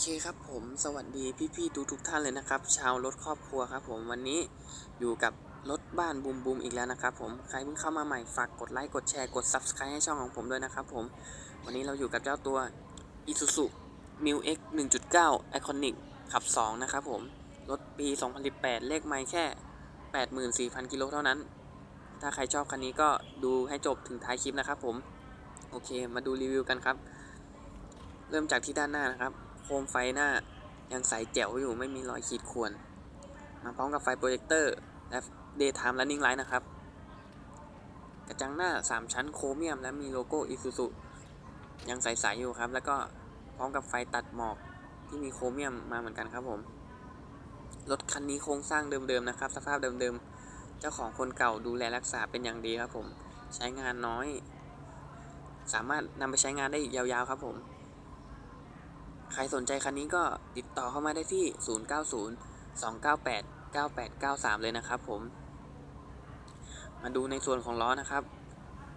เคครับผมสวัสดีพี่ๆทุกทุกท่านเลยนะครับ ชาวรถครอบครัวครับผมวันนี้อยู่กับรถบ้านบูมบูมอีกแล้วนะครับผมใครเพิ่งเข้ามาใหม่ฝากกดไลค์กดแชร์กด Subscribe ให้ช่องของผมด้วยนะครับผมวันนี้เราอยู่กับเจ้าตัว Isuzu m i l X 1.9 Iconic ขับ 2 นะครับผม รถปี 2018 เลขไมล์แค่ 84,000 กิโลเท่านั้น ถ้าใครชอบคันนี้ก็ดูให้จบถึงท้ายคลิปนะครับผม โอเคมาดูรีวิวกันครับ เริ่มจากที่ด้านหน้านะครับ มไฟหน้ายังใสแจ๋วอยู่ไม่มีรอยขีดข่วน มาพร้อมกับไฟโปรเจคเตอร์และ Daytime Running Light นะครับ กระจังหน้า 3 ชั้นโครเมียม และมีโลโก้ Isuzu ยังใสๆอยู่ครับ แล้วก็พร้อมกับไฟตัดหมอกที่มีโครเมียมมาเหมือนกันครับผม รถคันนี้โครงสร้างเดิมๆนะครับ สภาพเดิมๆ เจ้าของคนเก่าดูแลรักษาเป็นอย่างดีครับผม ใช้งานน้อย สามารถนำไปใช้งานได้อีกยาวๆครับผม ใครสนใจคันนี้ก็ติดต่อเข้ามาได้ที่ 090 298 9893 เลยนะครับผม มาดูในส่วนของล้อนะครับ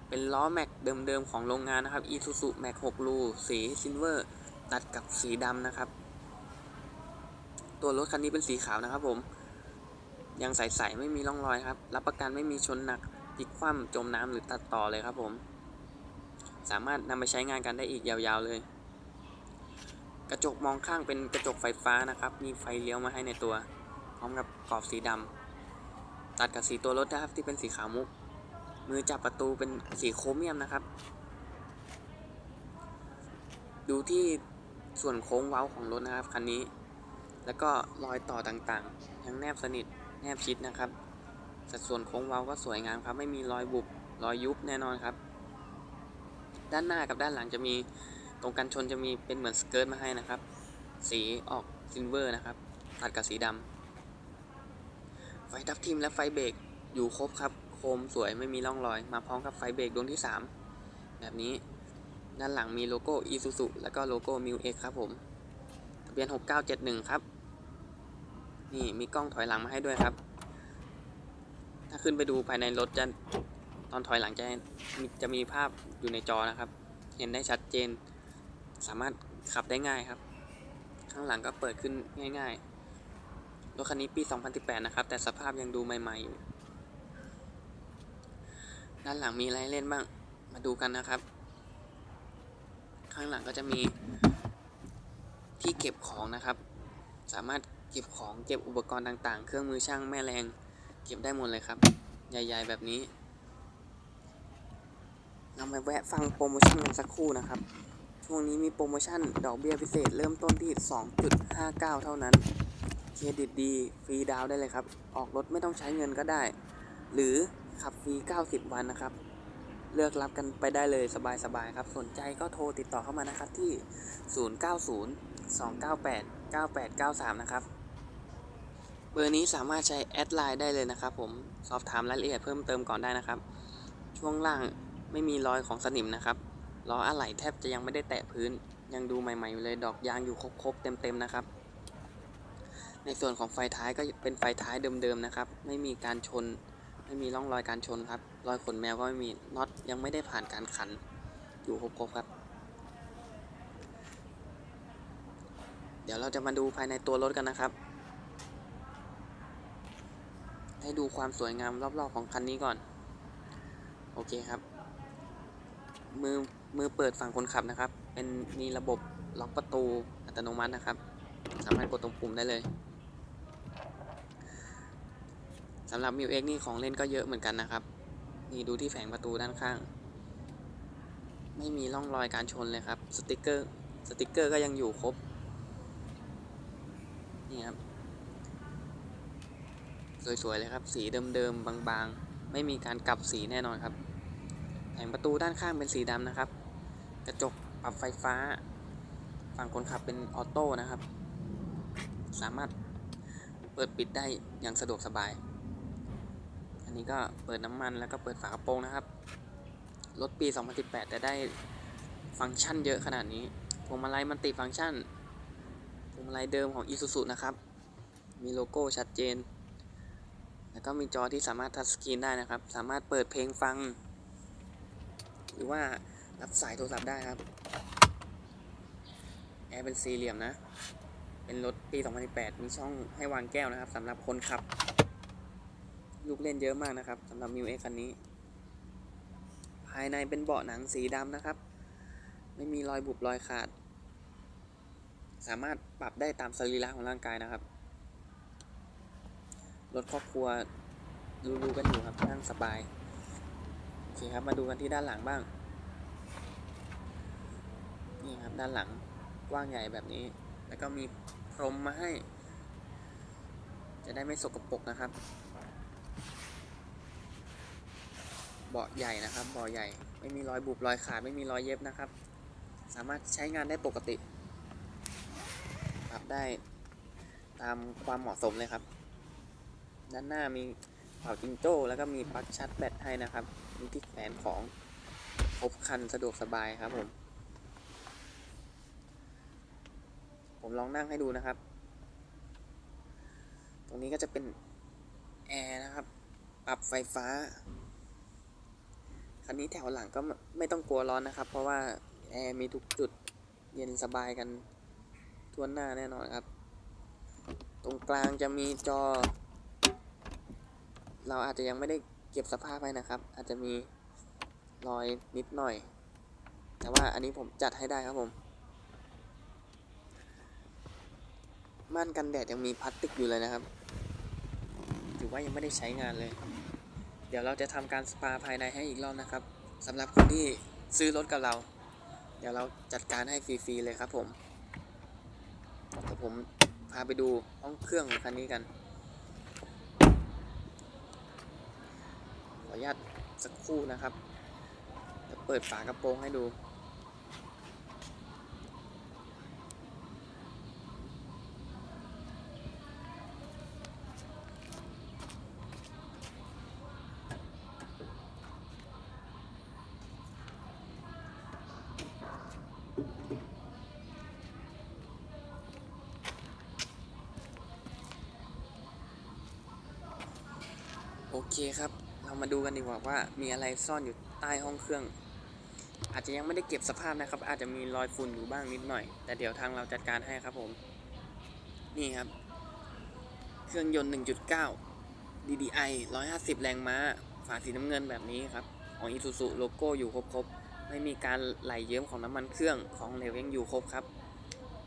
เป็นล้อแม็กเดิมๆของโรงงานนะครับ Isuzu Max 6รูสีซิลเวอร์ ตัดกับสีดำนะครับ ตัวรถคันนี้เป็นสีขาวนะครับผม ยังใสๆไม่มีร่องรอยครับ รับประกันไม่มีชนหนักพลิกคว่ำจมน้ำหรือตัดต่อเลยครับผม สามารถนำไปใช้งานกันได้อีกยาวๆเลย กระจกมองข้างเป็นกระจกไฟฟ้านะครับ มีไฟเลี้ยวมาให้ในตัว พร้อมกับกรอบสีดำตัดกับสีตัวรถนะครับที่เป็นสีขาวมุก มือจับประตูเป็นสีโครเมียมนะครับ ดูที่ส่วนโค้งเว้าของรถนะครับคันนี้ แล้วก็รอยต่อต่างๆยังแนบสนิทแนบชิดนะครับ สัดส่วนโค้งเว้าก็สวยงามครับ ไม่มีรอยบุบรอยยุบแน่นอนครับ ด้านหน้ากับด้านหลังจะมี ตรงกันชนจะมีเป็นเหมือนสเกิร์ตมาให้นะครับ สีออกซิลเวอร์นะครับ ตัดกับสีดำไฟทับทิมและไฟเบรกอยู่ครบครับ โคมสวยไม่มีร่องรอย มาพร้อมกับไฟเบรกดวงที่ 3 แบบนี้ ด้านหลังมีโลโก้ Isuzu แล้วก็โลโก้ m i l X ครับผมทะเบียน 6971 ครับ นี่มีกล้องถอยหลังมาให้ด้วยครับถ้าขึ้นไปดูภายในรถจะตอนถอยหลังจะจะมีภาพอยู่ในจอนะครับ เห็นได้ชัดเจน สามารถขับได้ง่ายครับ ข้างหลังก็เปิดขึ้นง่ายๆ รถคันนี้ปี 2018 นะครับ แต่สภาพยังดูใหม่ๆอยู่ ด้านหลังมีอะไรเล่นบ้าง มาดูกันนะครับ ข้างหลังก็จะมีที่เก็บของนะครับ สามารถเก็บของเก็บอุปกรณ์ต่างๆ เครื่องมือช่างแม่แรง เก็บได้หมดเลยครับ ใหญ่ๆแบบนี้เราไปแวะฟังโปรโมชั่นกันสักครู่นะครับ ช่วงนี้มีโปรโมชั่น ดอกเบี้ยพิเศษ เริ่มต้นที่ 2.59 เท่านั้น เครดิตดี ฟรีดาวน์ได้เลยครับ ออกรถไม่ต้องใช้เงินก็ได้ หรือขับฟรี 90 วันนะครับ เลือกรับกันไปได้เลยสบายๆครับ สนใจก็โทรติดต่อเข้ามานะครับที่ 090 298 9893 นะครับเบอร์นี้สามารถใช้แอดไลน์ได้เลยนะครับผมสอบถามรายละเอียดเพิ่มเติมก่อนได้นะครับ ช่วงล่างไม่มีรอยของสนิมนะครับ ล้ออะไหล่แทบจะยังไม่ได้แตะพื้น ยังดูใหม่ๆอยู่เลยดอกยางอยู่ครบๆเต็มๆนะครับ ในส่วนของไฟท้ายก็เป็นไฟท้ายเดิมๆนะครับ ไม่มีการชน ไม่มีร่องรอยการชนครับ รอยขนแมวก็ไม่มีน็อตยังไม่ได้ผ่านการขัน อยู่ครบๆครับ เดี๋ยวเราจะมาดูภายในตัวรถกันนะครับ ให้ดูความสวยงามรอบๆของคันนี้ก่อน โอเคครับมือ มือเปิดฝั่งคนขับนะครับ เป็นมีระบบล็อกประตูอัตโนมัตินะครับ สามารถกดตรงปุ่มได้เลยสำหรับ m ิวเอ็กนี่ของเล่นก็เยอะเหมือนกันนะครับ นี่ดูที่แผงประตูด้านข้าง ไม่มีร่องรอยการชนเลยครับ สติกเกอร์ สติกเกอร์ก็ยังอยู่ครบ นี่ครับ สวยๆเลยครับ สีเดิมๆบางๆ ไม่มีการกลับสีแน่นอนครับ แผงประตูด้านข้างเป็นสีดำนะครับ กระจกปรับไฟฟ้า ฝั่งคนขับเป็นออโต้นะครับ สามารถเปิดปิดได้อย่างสะดวกสบาย อันนี้ก็เปิดน้ำมันแล้วก็เปิดฝากระโปรงนะครับ รถปี 2018 แต่ได้ฟังก์ชันเยอะขนาดนี้ พวงมาลัยมันติฟังก์ชัน พวงมาลัยเดิมของ Isuzu นะครับ มีโลโก้ชัดเจน แล้วก็มีจอที่สามารถทัชสกรีนได้นะครับ สามารถเปิดเพลงฟัง หรือว่า รับสายโทรศัพท์ได้ครับ แอร์เป็นสี่เหลี่ยมนะ เป็นรถปี 2018 มีช่องให้วางแก้วนะครับสำหรับคนขับ ลูกเล่นเยอะมากนะครับสำหรับ m ิวเอ็กคันนี้ ภายในเป็นเบาะหนังสีดำนะครับ ไม่มีรอยบุบรอยขาด สามารถปรับได้ตามสรีระของร่างกายนะครับ รถครอบครัวรู้ๆกันอยู่ครับนั่งสบาย โอเคครับ มาดูกันที่ด้านหลังบ้าง นี่ครับด้านหลังกว้างใหญ่แบบนี้ แล้วก็มีพรมมาให้ จะได้ไม่สกปรกนะครับ เบาะใหญ่นะครับเบาะใหญ่ ไม่มีรอยบุบรอยขาดไม่มีรอยเย็บนะครับ สามารถใช้งานได้ปกติปรับได้ตามความเหมาะสมเลยครับ ด้านหน้ามีเป่าจิงโจ้แล้วก็มีปลั๊กชาร์จแบตให้นะครับ มีที่แขวนของครบคันสะดวกสบายครับผม ผมลองนั่งให้ดูนะครับ ตรงนี้ก็จะเป็นแอร์นะครับ ปรับไฟฟ้า คันนี้แถวหลังก็ไม่ต้องกลัวร้อนนะครับ เพราะว่าแอร์มีทุกจุดเย็นสบายกันทั่วหน้าแน่นอนครับ ตรงกลางจะมีจอ เราอาจจะยังไม่ได้เก็บสภาพไว้นะครับ อาจจะมีรอยนิดหน่อย แต่ว่าอันนี้ผมจัดให้ได้ครับผม ม่านกันแดดยังมีพลาสติกอยู่เลยนะครับ ถือว่ายังไม่ได้ใช้งานเลย เดี๋ยวเราจะทำการสปาภายในให้อีกรอบนะครับสำหรับคนที่ซื้อรถกับเรา เดี๋ยวเราจัดการให้ฟรีๆเลยครับผมเดี๋ยวผมพาไปดูห้องเครื่องของคันนี้กัน ขออนุญาตสักครู่นะครับจะเปิดฝากระโปรงให้ดู เคครับ เรามาดูกันดีกว่าว่ามีอะไรซ่อนอยู่ใต้ห้องเครื่อง อาจจะยังไม่ได้เก็บสภาพนะครับ อาจจะมีรอยฝุ่นอยู่บ้างนิดหน่อย แต่เดี๋ยวทางเราจัดการให้ครับผม นี่ครับ เครื่องยนต์ 1.9 DDI 150 แรงม้า ฝาสีน้ำเงินแบบนี้ครับ ของ Isuzu โลโก้อยู่ครบๆ ไม่มีการไหลเยิ้มของน้ำมันเครื่อง ของเหลวยังอยู่ครบครับ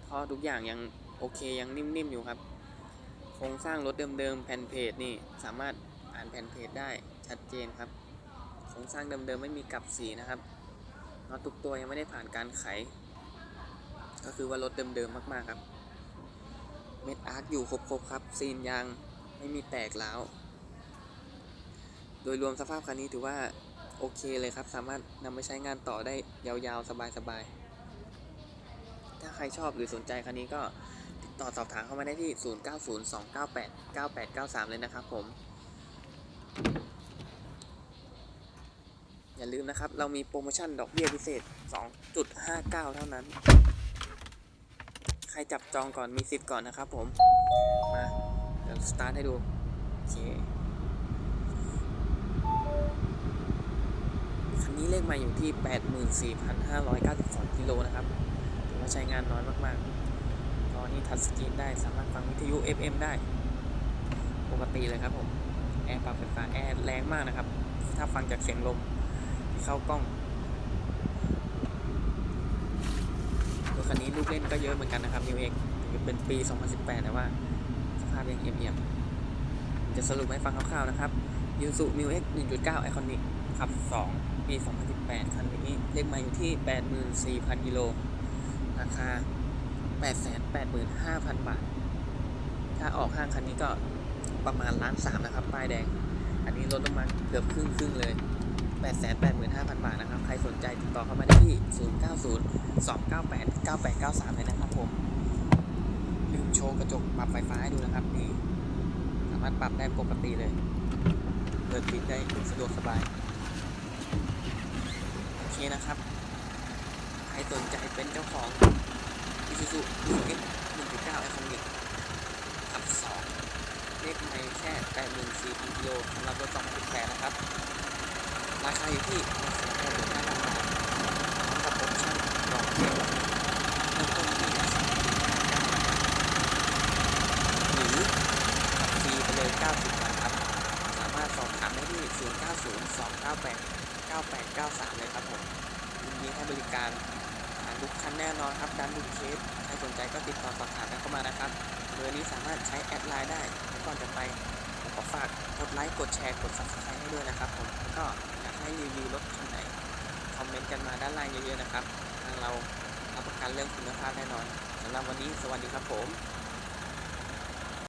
ท่อทุกอย่างยังโอเคยังนิ่มๆอยู่ครับ โครงสร้างรถเดิมๆแผ่นเพจนี่สามารถ อ่านแผ่นเพจได้ชัดเจนครับโครงสร้างเดิมๆไม่มีกลับสีนะครับน็อตทุกตัวยังไม่ได้ผ่านการไข ก็คือว่ารถเดิมๆมากๆครับ เม็ดอาร์คอยู่ครบๆครับ ซีนยางไม่มีแตกแล้ว โดยรวมสภาพคันนี้ถือว่าโอเคเลยครับ สามารถนำไปใช้งานต่อได้ยาวๆ สบายๆ ถ้าใครชอบหรือสนใจคันนี้ก็ติดต่อสอบถามเข้ามาได้ที่ 0902989893 เลยนะครับผม อย่าลืมนะครับ เรามีโปรโมชั่นดอกเบี้ยพิเศษ 2.59 เท่านั้น ใครจับจองก่อนมีสิทธิ์ก่อนนะครับผม มา เดี๋ยวสตาร์ทให้ดู โอเค คันนี้เลขมาอยู่ที่ 84,592กิโลนะครับถือว่าใช้งานน้อยมากๆตอนนี้ทัชสกรีนได้สามารถฟังวิทยุ FM ได้ ปกติเลยครับผม แอร์ปรับไฟฟ้าแอร์แรงมากนะครับ ถ้าฟังจากเสียงลมที่เข้ากล้องรถคันนี้ลูกเล่นก็เยอะเหมือนกันนะครับ New X เป็นปี 2018 แต่ว่าสภาพยังเอี่ยมๆจะสรุปให้ฟังคร่าวๆนะครับยูสุ New X 1.9 Iconic ขับ 2 ปี 2018 คันนี้เลขมาอยู่ที่ 84,000กิโล ราคา 885,000 บาท ถ้าออกห้างคันนี้ก็ ประมาณล้านสามนะครับ ป้ายแดง อันนี้ลดลงมาเกือบครึ่งครึ่งเลย 885,000 บาทนะครับ ใครสนใจติดต่อเข้ามาได้ที่ 090 298 9893 เลยนะครับผม ลืมโชว์กระจกปรับไฟฟ้าให้ดูนะครับนี่สามารถปรับได้ปกติเลย เปิดปิดได้สะดวกสบาย โอเคนะครับ ใครสนใจเป็นเจ้าของ Isuzu X 1.9 Iconic ล็กในแค่แปดหมื่นสี่พันโลสำหรับรถ2018นแนะครับ ราคาอยู่ที่185,000บาทกับโปรโมชั่นดอกเบี้ยเริ่มต้นที่3หรือขับฟรีไปเลย 90บาทครับ สามารถสอบถามได้ที่ 0902989893 เลยครับผมยินดีให้บริการทุกคันแน่นอนครับดันทุกเคสใครสนใจก็ติดต่อสอบถามกันเข้ามานะครับ เบอร์นี้สามารถใช้แอดไลน์ได้ก่อนจะไปผมขอฝากกดไลค์กดแชร์กด subscribe ให้ด้วยนะครับผมแล้วก็อยากให้รีวิวรถคันไหนคอมเมนต์กันมาด้านล่างเยอะๆนะครับทางเรารับประกันเรื่องคุณภาพแน่นอนสำหรับวันนี้สวัสดีครับผม